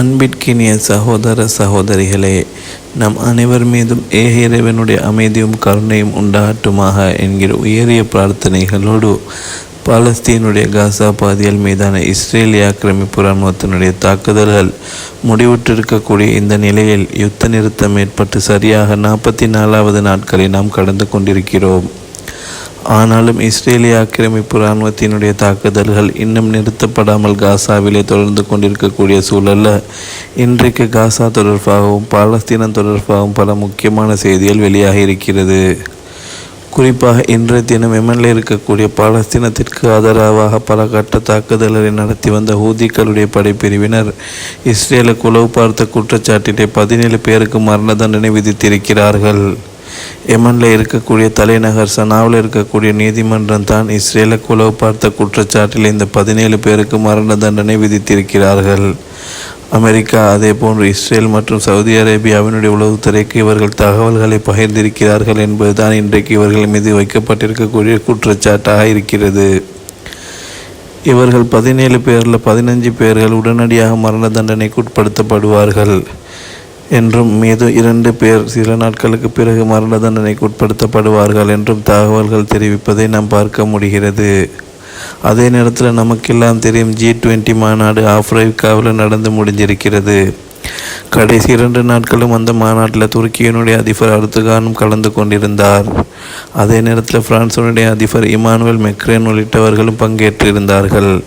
அன்பிற்கினிய சகோதர சகோதரிகளே நம் அனைவர் மீதும் ஏக இறைவனுடைய அமைதியும் கருணையும் உண்டாகட்டுமாக என்கிற உயரிய பிரார்த்தனைகளோடு பாலஸ்தீனுடைய காசா பாதியல் மீதான இஸ்ரேலிய ஆக்கிரமிப்பு இராணுவத்தினுடைய தாக்குதல்கள் முடிவுற்றிருக்கக்கூடிய இந்த நிலையில் யுத்த நிறுத்தம் ஏற்பட்டு சரியாக நாற்பத்தி நாலாவது நாட்களை நாம் கடந்து கொண்டிருக்கிறோம். ஆனாலும் இஸ்ரேலிய ஆக்கிரமிப்பு இராணுவத்தினுடைய தாக்குதல்கள் இன்னும் நிறுத்தப்படாமல் காசாவிலே தொடர்ந்து கொண்டிருக்கக்கூடிய சூழல்ல இன்றைக்கு காசா தொடர்பாகவும் பாலஸ்தீனம் தொடர்பாகவும் பல முக்கியமான செய்திகள் வெளியாகி இருக்கிறது. குறிப்பாக இன்றைய தினம் எம்எல்ஏ இருக்கக்கூடிய பாலஸ்தீனத்திற்கு ஆதரவாக பல கட்ட தாக்குதல்களை நடத்தி வந்த ஹூதிக்களுடைய படைப்பிரிவினர் இஸ்ரேலுக்கு உளவு பார்த்த குற்றச்சாட்டிலே பதினேழு பேருக்கு மரண தண்டனை விதித்திருக்கிறார்கள். எமனில் இருக்கக்கூடிய தலைநகர் சனாவில் இருக்கக்கூடிய நீதிமன்றம் தான் இஸ்ரேலுக்கு உளவு பார்த்த குற்றச்சாட்டில் இந்த பதினேழு பேருக்கு மரண தண்டனை விதித்திருக்கிறார்கள். அமெரிக்கா அதே போன்று இஸ்ரேல் மற்றும் சவுதி அரேபியாவினுடைய உளவுத்துறைக்கு இவர்கள் தகவல்களை பகிர்ந்திருக்கிறார்கள் என்பதுதான் இன்றைக்கு இவர்கள் மீது வைக்கப்பட்டிருக்கக்கூடிய குற்றச்சாட்டாக இருக்கிறது. இவர்கள் பதினேழு பேரில் பதினஞ்சு பேர்கள் உடனடியாக மரண தண்டனைக்கு உட்படுத்தப்படுவார்கள். என்றும் மீது இரண்டு பேர் சில நாட்களுக்கு பிறகு மரண தண்டனைக்கு உட்படுத்தப்படுவார்கள் என்றும் தகவல்கள் தெரிவிப்பதை நாம் பார்க்க முடிகிறது. அதே நேரத்தில் நமக்கெல்லாம் தெரியும் ஜி டுவெண்ட்டி மாநாடு ஆப்பிரிக்காவில் நடந்து முடிஞ்சிருக்கிறது கடைசி இரண்டு நாட்களும் அந்த மாநாட்டில் துருக்கியினுடைய அதிபர் அர்துகானும் கலந்து கொண்டிருந்தார். அதே நேரத்தில் பிரான்சினுடைய அதிபர் இமானுவேல் மெக்ரேன் உள்ளிட்டவர்களும் பங்கேற்றிருந்தார்கள்.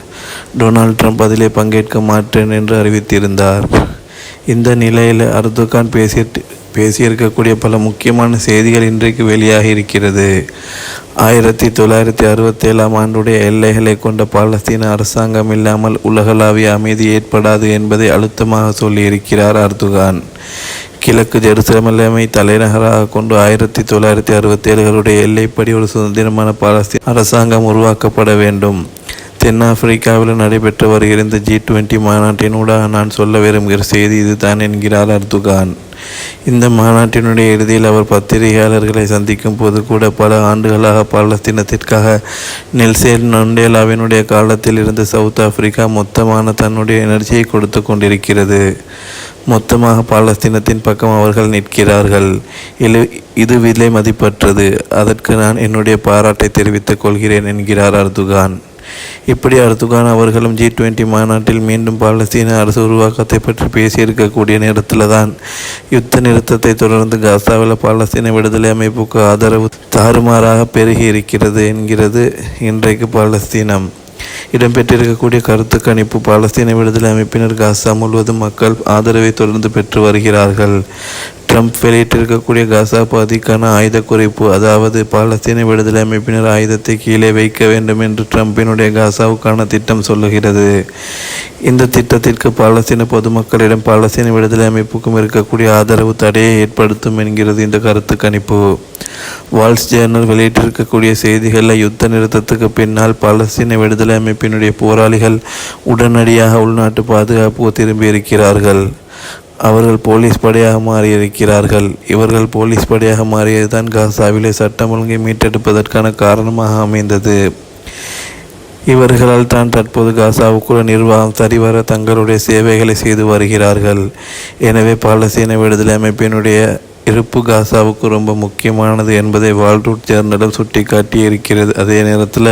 டொனால்ட் ட்ரம்ப் அதிலே பங்கேற்க மாட்டேன் என்று அறிவித்திருந்தார். இந்த நிலையில் அர்துகான் பேசிட்டு பேசியிருக்கக்கூடிய பல முக்கியமான செய்திகள் இன்றைக்கு வெளியாகி இருக்கிறது. ஆயிரத்தி தொள்ளாயிரத்தி அறுபத்தேழாம் ஆண்டுடைய எல்லைகளை கொண்ட பாலஸ்தீன அரசாங்கம் இல்லாமல் உலகளாவிய அமைதி ஏற்படாது என்பதை அழுத்தமாக சொல்லியிருக்கிறார் அர்துகான். கிழக்கு ஜெருசலமை தலைநகராக கொண்டு ஆயிரத்தி தொள்ளாயிரத்தி அறுபத்தேழுகளுடைய எல்லைப்படி ஒரு சுதந்திரமான பாலஸ்தீன் அரசாங்கம் உருவாக்கப்பட வேண்டும். தென்னாப்பிரிக்காவில் நடைபெற்று வருகிற இந்த ஜி டுவெண்ட்டி மாநாட்டினூடாக நான் சொல்ல விரும்புகிற செய்தி இதுதான் என்கிறார் அர்துகான். இந்த மாநாட்டினுடைய இறுதியில் அவர் பத்திரிகையாளர்களை சந்திக்கும் போது கூட பல ஆண்டுகளாக பாலஸ்தீனத்திற்காக நெல்சேல் நொண்டேலாவினுடைய காலத்தில் இருந்து சவுத் ஆப்பிரிக்கா மொத்தமான தன்னுடைய எனர்ஜியை கொடுத்து கொண்டிருக்கிறது. மொத்தமாக பாலஸ்தீனத்தின் பக்கம் அவர்கள் நிற்கிறார்கள். இது விலை மதிப்பற்றது. அதற்கு நான் என்னுடைய பாராட்டை தெரிவித்துக் கொள்கிறேன் என்கிறார் அர்துகான். இப்படி அர்துகான் அவர்களும் ஜி டுவெண்ட்டி மாநாட்டில் மீண்டும் பாலஸ்தீன அரசு உருவாக்கத்தை பற்றி பேசியிருக்கக்கூடிய நேரத்தில் தான் யுத்த நிறுத்தத்தை தொடர்ந்து காசாவில் பாலஸ்தீன விடுதலை அமைப்புக்கு ஆதரவு தாறுமாறாக பெருகி இருக்கிறது என்கிறது இன்றைக்கு பாலஸ்தீனம். இடம்பெற்றிருக்கக்கூடிய கருத்து கணிப்பு பாலஸ்தீன விடுதலை அமைப்பினர் காசா முழுவதும் மக்கள் ஆதரவை தொடர்ந்து பெற்று வருகிறார்கள். ட்ரம்ப் வெளியிட்டிருக்கக்கூடிய காசா பாதிக்கான ஆயுத குறைப்பு அதாவது பாலஸ்தீன விடுதலை அமைப்பினர் ஆயுதத்தை கீழே வைக்க வேண்டும் என்று ட்ரம்பினுடைய காசாவுக்கான திட்டம் சொல்லுகிறது. இந்த திட்டத்திற்கு பாலஸ்தீன பொதுமக்களிடம் பாலஸ்தீன விடுதலை அமைப்புக்கும் இருக்கக்கூடிய ஆதரவு தடையை ஏற்படுத்தும் என்கிறது இந்த கருத்து கணிப்பு. வால்ஸ் ஜேர்னல் வெளியிட்டிருக்கக்கூடிய செய்திகளில் யுத்த நிறுத்தத்துக்கு பின்னால் பாலஸ்தீன விடுதலை அமைப்பினுடைய போராளிகள் உடனடியாக உள்நாட்டு பாதுகாப்பு திரும்பியிருக்கிறார்கள். அவர்கள் போலீஸ் படையாக மாறியிருக்கிறார்கள். இவர்கள் போலீஸ் படையாக மாறியதுதான் காசாவிலே சட்டம் ஒழுங்கை மீட்டெடுப்பதற்கான காரணமாக அமைந்தது. இவர்களால் தான் தற்போது காசாவுக்குள்ள நிர்வாகம் சரிவர தங்களுடைய சேவைகளை செய்து வருகிறார்கள். எனவே பாலஸ்தீன விடுதலை அமைப்பினுடைய இருப்பு காசாவுக்கு ரொம்ப முக்கியமானது என்பதை வால்ரூட் ஜேர்னலும் சுட்டிக்காட்டி இருக்கிறது அதே நேரத்தில்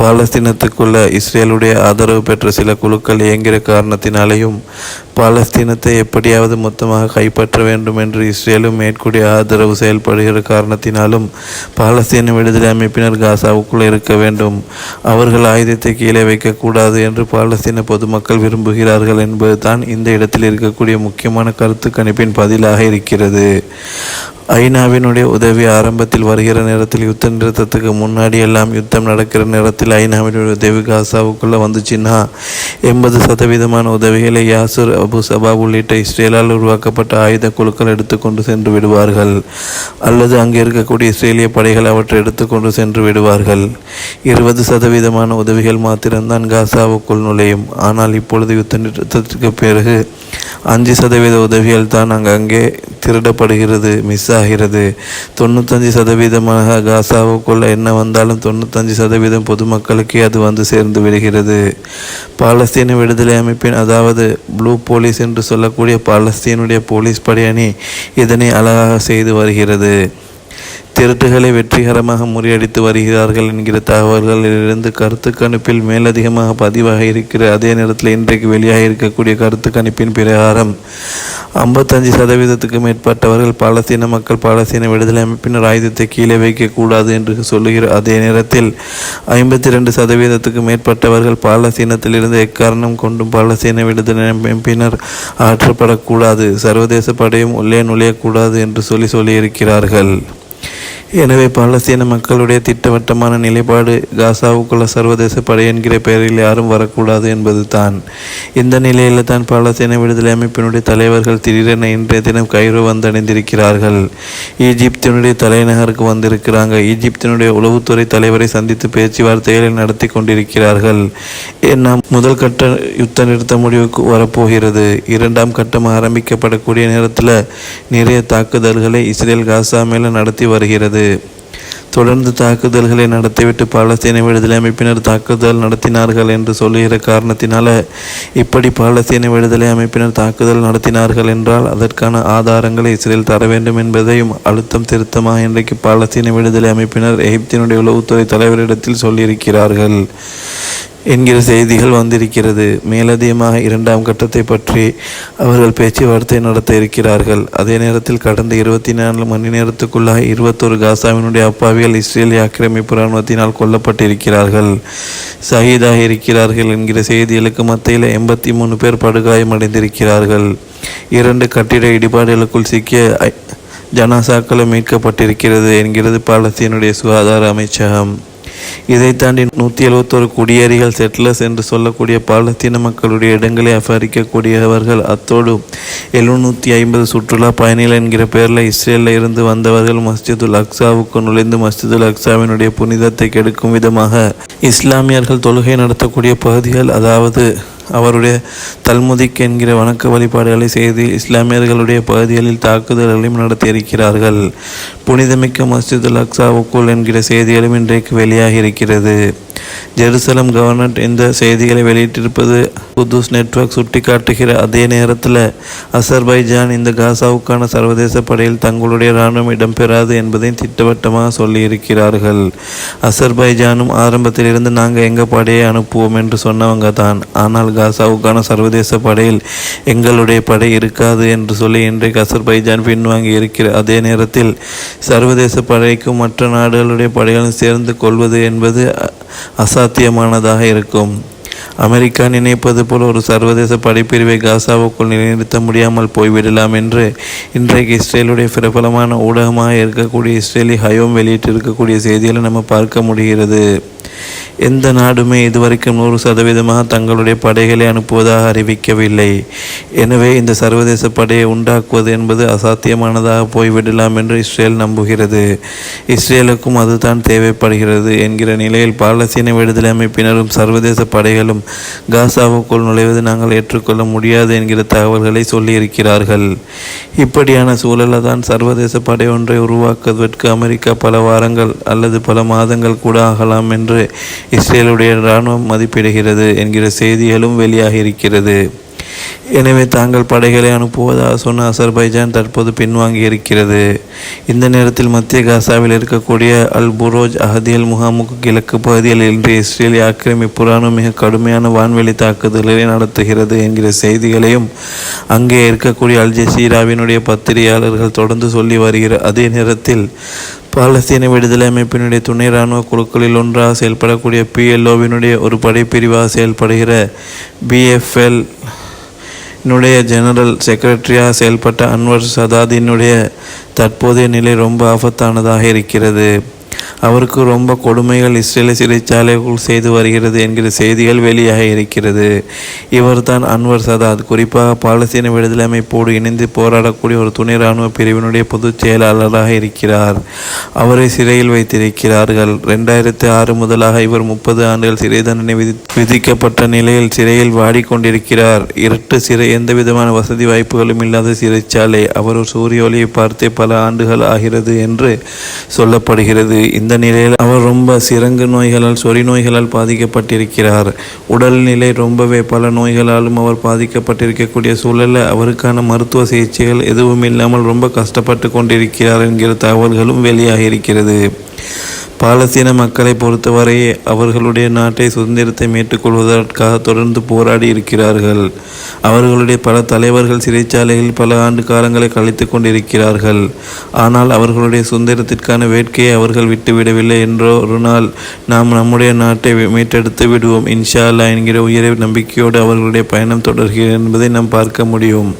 பாலஸ்தீனத்துக்குள்ள இஸ்ரேலுடைய ஆதரவு பெற்ற சில குழுக்கள் இயங்குகிற காரணத்தினாலேயும் பாலஸ்தீனத்தை எப்படியாவது மொத்தமாக கைப்பற்ற வேண்டும் என்று இஸ்ரேலும் மேற்கூடிய ஆதரவு செயல்படுகிற காரணத்தினாலும் பாலஸ்தீன விடுதலை அமைப்பினர் காசாவுக்குள் இருக்க வேண்டும். அவர்கள் ஆயுதத்தை கீழே வைக்கக்கூடாது என்று பாலஸ்தீன பொதுமக்கள் விரும்புகிறார்கள் என்பதுதான் இந்த இடத்தில் இருக்கக்கூடிய முக்கியமான கருத்து கணிப்பின் பதிலாக இருக்கிறது. ஐநாவினுடைய உதவி ஆரம்பத்தில் வருகிற நேரத்தில் யுத்த நிறுத்தத்துக்கு முன்னாடி எல்லாம் யுத்தம் நடக்கிற நேரத்தில் ஐநாவினுடைய உதவி காசாவுக்குள்ளே வந்துச்சுன்னா எண்பது சதவீதமான உதவிகளை யாசுர் அபு சபா உள்ளிட்ட இஸ்ரேலால் உருவாக்கப்பட்ட ஆயுத குழுக்கள் எடுத்துக்கொண்டு சென்று விடுவார்கள். அல்லது அங்கே இருக்கக்கூடிய இஸ்ரேலிய படைகள் அவற்றை எடுத்துக்கொண்டு சென்று விடுவார்கள். இருபது சதவீதமான உதவிகள் மாத்திரம்தான் காசாவுக்குள் நுழையும். ஆனால் இப்பொழுது யுத்த நிறுத்தத்திற்கு பிறகு அஞ்சு சதவீத உதவிகள் தான் அங்கங்கே திருடப்படுகிறது மிஸ் ஆகிறது. தொண்ணூத்தஞ்சு சதவீதமாக காசாவுக்குள்ள என்ன வந்தாலும் தொண்ணூத்தஞ்சு சதவீதம் பொதுமக்களுக்கே அது வந்து சேர்ந்து விடுகிறது. பாலஸ்தீன விடுதலை அமைப்பின் அதாவது ப்ளூ போலீஸ் என்று சொல்லக்கூடிய பாலஸ்தீனுடைய போலீஸ் படையணி இதனை அழகாக செய்து வருகிறது. திருட்டுகளை வெற்றிகரமாக முறியடித்து வருகிறார்கள் என்கிற தகவல்களிலிருந்து கருத்து கணிப்பில் மேலதிகமாக பதிவாக இருக்கிற அதே நேரத்தில் இன்றைக்கு வெளியாக இருக்கக்கூடிய கருத்து கணிப்பின் பிரகாரம் ஐம்பத்தஞ்சு சதவீதத்துக்கு மேற்பட்டவர்கள் பாலஸ்தீன மக்கள் பாலஸ்தீன விடுதலை அமைப்பினர் ஆயுதத்தை கீழே வைக்கக்கூடாது என்று சொல்லுகிற அதே நேரத்தில் ஐம்பத்தி ரெண்டு சதவீதத்துக்கு மேற்பட்டவர்கள் பாலஸ்தீனத்திலிருந்து எக்காரணம் கொண்டும் பாலஸ்தீன விடுதலை அமைப்பினர் ஆற்றப்படக்கூடாது சர்வதேச படையும் உள்ளே நுழையக்கூடாது என்று சொல்லி சொல்லியிருக்கிறார்கள். எனவே பாலஸ்தீன மக்களுடைய திட்டவட்டமான நிலைப்பாடு காசாவுக்குள்ள சர்வதேச படை என்கிற பெயரில் யாரும் வரக்கூடாது என்பது தான். இந்த நிலையில் தான் பாலஸ்தீன விடுதலை அமைப்பினுடைய தலைவர்கள் திடீரென இன்றைய தினம் கைரோ வந்தடைந்திருக்கிறார்கள். ஈஜிப்தினுடைய தலைநகருக்கு வந்திருக்கிறாங்க. ஈஜிப்தினுடைய உளவுத்துறை தலைவரை சந்தித்து பேச்சுவார்த்தைகளை நடத்தி கொண்டிருக்கிறார்கள். ஏன்னா முதல் கட்ட யுத்த நிறுத்த முடிவுக்கு வரப்போகிறது. இரண்டாம் கட்டம் ஆரம்பிக்கப்படக்கூடிய நேரத்தில் நிறைய தாக்குதல்களை இஸ்ரேல் காசா மேலே நடத்தி வருகிறது. தொடர்ந்து தாக்குதல்களை நடத்திவிட்டு பாலஸ்தீன விடுதலை அமைப்பினர் தாக்குதல் நடத்தினார்கள் என்று சொல்லுகிற காரணத்தினால இப்படி பாலஸ்தீன விடுதலை அமைப்பினர் தாக்குதல் நடத்தினார்கள் என்றால் அதற்கான ஆதாரங்களை இஸ்ரேல் தர வேண்டும் என்பதையும் அழுத்தம் திருத்தமாக இன்றைக்கு பாலஸ்தீன விடுதலை அமைப்பினர் எகிப்தினுடைய உளவுத்துறை தலைவரிடத்தில் சொல்லியிருக்கிறார்கள். என்கிற செய்திகள் வந்திருக்கிறது. மேலதிகமாக இரண்டாம் கட்டத்தை பற்றி அவர்கள் பேச்சுவார்த்தை நடத்த இருக்கிறார்கள். அதே நேரத்தில் கடந்த இருபத்தி நான்கு மணி நேரத்துக்குள்ளாக இருபத்தொரு காசாவினுடைய அப்பாவிகள் இஸ்ரேலிய ஆக்கிரமிப்பு இராணுவத்தினால் கொல்லப்பட்டிருக்கிறார்கள். சகிதாக இருக்கிறார்கள் என்கிற செய்திகளுக்கு மத்தியில் எண்பத்தி மூணு பேர் படுகாயமடைந்திருக்கிறார்கள். இரண்டு கட்டிட இடிபாடுகளுக்குள் சிக்கிய ஜனாசாக்களும் மீட்கப்பட்டிருக்கிறது என்கிறது பாலஸ்தீனுடைய சுகாதார அமைச்சகம். இதை தாண்டி நூற்றி எழுபத்தோரு குடியேறிகள் செட்டிலர்ஸ் என்று சொல்லக்கூடிய பாலத்தீன மக்களுடைய இடங்களை அபகரிக்கக்கூடியவர்கள் அத்தோடு எழுநூற்றி ஐம்பது சுற்றுலா பயணிகள் என்கிற பெயரில் இஸ்ரேலில் இருந்து வந்தவர்கள் மஸ்ஜிதுல் அக்சாவுக்கு நுழைந்து மஸ்ஜிதுல் அக்சாவினுடைய புனிதத்தை கெடுக்கும் விதமாக இஸ்லாமியர்கள் தொழுகை நடத்தக்கூடிய பகுதிகள் அதாவது அவருடைய தல்முதிக் என்கிற வணக்க வழிபாடுகளை செய்து இஸ்லாமியர்களுடைய பகுதிகளில் தாக்குதல்களையும் நடத்தியிருக்கிறார்கள். புனிதமிக்க மஸ்ஜிதுல் அக்ஸாவுக்குள் என்கிற செய்திகளும் இன்றைக்கு வெளியாகி இருக்கிறது ஜெருசலம் கவர்னர் இந்த செய்திகளை வெளியிட்டிருப்பது குதூஸ் நெட்வொர்க் சுட்டிக்காட்டுகிற அதே நேரத்தில் அசர்பைஜான் இந்த காசாவுக்கான சர்வதேச படையில் தங்களுடைய இராணுவம் இடம்பெறாது என்பதையும் திட்டவட்டமாக சொல்லியிருக்கிறார்கள். அசர்பைஜானும் ஆரம்பத்திலிருந்து நாங்கள் எங்கள் படையை அனுப்புவோம் என்று சொன்னவங்க தான். ஆனால் காசாவுக்கான சர்வதேச படையில் எங்களுடைய படை இருக்காது என்று சொல்லி இன்றைக்கு அசர்பைஜான் பின்வாங்கி இருக்கிற அதே நேரத்தில் சர்வதேச படைக்கும் மற்ற நாடுகளுடைய படைகளும் சேர்ந்து கொள்வது என்பது அசாத்தியமானதாக இருக்கும். அமெரிக்கா நினைப்பது போல் ஒரு சர்வதேச படைப்பிரிவை காசாவுக்குள் நிலைநிறுத்த முடியாமல் போய்விடலாம் என்று இன்றைக்கு இஸ்ரேலுடைய பிரபலமான ஊடகமாக இருக்கக்கூடிய இஸ்ரேலி ஹயோம் வெளியிட்டிருக்கக்கூடிய செய்திகளை நம்ம பார்க்க முடிகிறது. எந்த நாடுமே இதுவரைக்கும் நூறு சதவீதமாக தங்களுடைய படைகளை அனுப்புவதாக அறிவிக்கவில்லை. எனவே இந்த சர்வதேச படையை உண்டாக்குவது என்பது அசாத்தியமானதாக போய்விடலாம் என்று இஸ்ரேல் நம்புகிறது. இஸ்ரேலுக்கும் அதுதான் தேவைப்படுகிறது என்கிற நிலையில் பாலஸ்தீன விடுதலை அமைப்பினரும் சர்வதேச படைகளும் காசாவுக்குள் நுழைவது நாங்கள் ஏற்றுக்கொள்ள முடியாது என்கிற தகவல்களை சொல்லியிருக்கிறார்கள். இப்படியான சூழலில் தான் சர்வதேச படை ஒன்றை உருவாக்குவதற்கு அமெரிக்கா பல வாரங்கள் அல்லது பல மாதங்கள் கூட ஆகலாம் என்று இஸ்ரேலுடைய இராணுவம் மதிப்பிடுகிறது என்கிற செய்திகளும் வெளியாகி இருக்கிறது. எனவே தாங்கள் படைகளை அனுப்புவதாக சொன்ன அசர்பைஜான் தற்போது பின்வாங்கி இருக்கிறது. இந்த நேரத்தில் மத்திய காசாவில் இருக்கக்கூடிய அல் புரோஜ் அஹதியல் முகாமுக்கு கிழக்கு பகுதியில் இன்று இஸ்ரேலிய ஆக்கிரமிப்புறான மிக கடுமையான வான்வெளி தாக்குதல்களை நடத்துகிறது என்கிற செய்திகளையும் அங்கே இருக்கக்கூடிய அல் ஜசீராவினுடைய பத்திரிகையாளர்கள் தொடர்ந்து சொல்லி வருகிற அதே நேரத்தில் பாலஸ்தீன விடுதலை அமைப்பினுடைய துணை இராணுவ குழுக்களில் ஒன்றாக செயல்படக்கூடிய பிஎல்ஓவினுடைய ஒரு படைப்பிரிவாக செயல்படுகிற பிஎஃப்எல் என்னுடைய ஜெனரல் செக்ரட்டரியாக செயல்பட்ட அன்வர் சதாதினுடைய தற்போதைய நிலை ரொம்ப ஆபத்தானதாக இருக்கிறது. அவருக்கு ரொம்ப கொடுமைகள் இஸ்ரேல சிறைச்சாலைக்குள் செய்து வருகிறது என்கிற செய்திகள் வெளியாக இருக்கிறது. இவர் தான் அன்வர் சதாத். குறிப்பாக பாலஸ்தீன விடுதலை அமைப்போடு இணைந்து போராடக்கூடிய ஒரு துணை ராணுவ பிரிவினுடைய பொதுச் செயலாளராக இருக்கிறார். அவரை சிறையில் வைத்திருக்கிறார்கள். ரெண்டாயிரத்தி ஆறு முதலாக இவர் முப்பது ஆண்டுகள் சிறை தண்டனை விதி விதிக்கப்பட்ட நிலையில் சிறையில் வாடிக்கொண்டிருக்கிறார். இரட்டு சிறை எந்த விதமான வசதி வாய்ப்புகளும் இல்லாத சிறைச்சாலை. அவர் ஒரு சூரிய ஒளியை பார்த்தே பல ஆண்டுகள் ஆகிறது என்று சொல்லப்படுகிறது. இந்த இந்த நிலையில் அவர் ரொம்ப சிறங்கு நோய்களால் சொறி நோய்களால் பாதிக்கப்பட்டிருக்கிறார். உடல்நிலை ரொம்பவே பல நோய்களாலும் அவர் பாதிக்கப்பட்டிருக்கக்கூடிய சூழலில் அவருக்கான மருத்துவ சிகிச்சைகள் எதுவும் இல்லாமல் ரொம்ப கஷ்டப்பட்டு கொண்டிருக்கிறார் என்கிற தகவல்களும் வெளியாகி இருக்கிறது பாலஸ்தீன மக்களை பொறுத்தவரை அவர்களுடைய நாட்டை சுதந்திரத்தை மீட்டுக்கொள்வதற்காக தொடர்ந்து போராடி இருக்கிறார்கள். அவர்களுடைய பல தலைவர்கள் சிறைச்சாலையில் பல ஆண்டு காலங்களை கழித்து கொண்டிருக்கிறார்கள். ஆனால் அவர்களுடைய சுதந்திரத்திற்கான வேட்கையை அவர்கள் விட்டுவிடவில்லை என்றோ ஒரு நாள் நாம் நம்முடைய நாட்டை மீட்டெடுத்து விடுவோம் இன்ஷா அல்லா என்கிற உயிரை நம்பிக்கையோடு அவர்களுடைய பயணம் தொடர்கிறது என்பதை நாம் பார்க்க முடியும்.